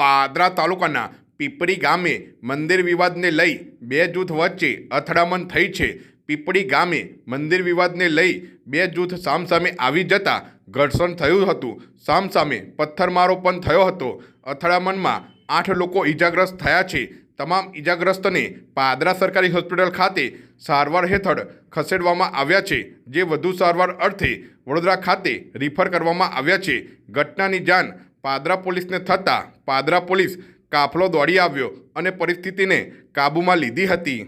પાદરા તાલુકાના પીપળી ગામે મંદિર વિવાદને લઈ બે જૂથ વચ્ચે અથડામણ થઈ છે. પીપળી ગામે મંદિર વિવાદને લઈ બે જૂથ સામસામે આવી જતા ઘર્ષણ થયું હતું. સામસામે પથ્થરમારો પણ થયો હતો. અથડામણમાં આઠ લોકો ઈજાગ્રસ્ત થયા છે. તમામ ઈજાગ્રસ્તને પાદરા સરકારી હોસ્પિટલ ખાતે સારવાર હેઠળ ખસેડવામાં આવ્યા છે, જે વધુ સારવાર અર્થે વડોદરા ખાતે રિફર કરવામાં આવ્યા છે. ઘટનાની જાણ પાદરા પોલીસને થતાં પાદરા પોલીસ કાફલો દોડી આવ્યો અને પરિસ્થિતિને કાબૂમાં લીધી હતી.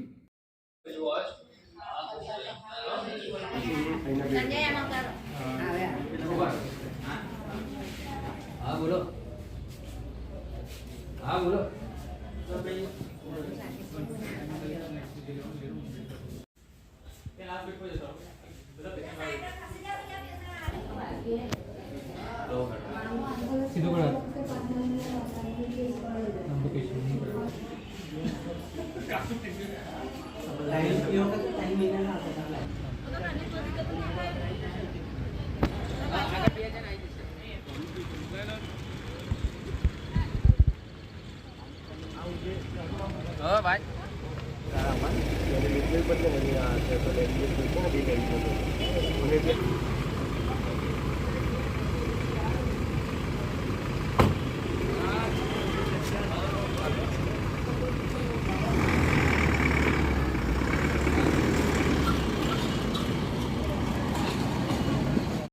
બોલો સીધો કરો હા ભાઈ Harapan, dari minggu berjalan ya, saya pada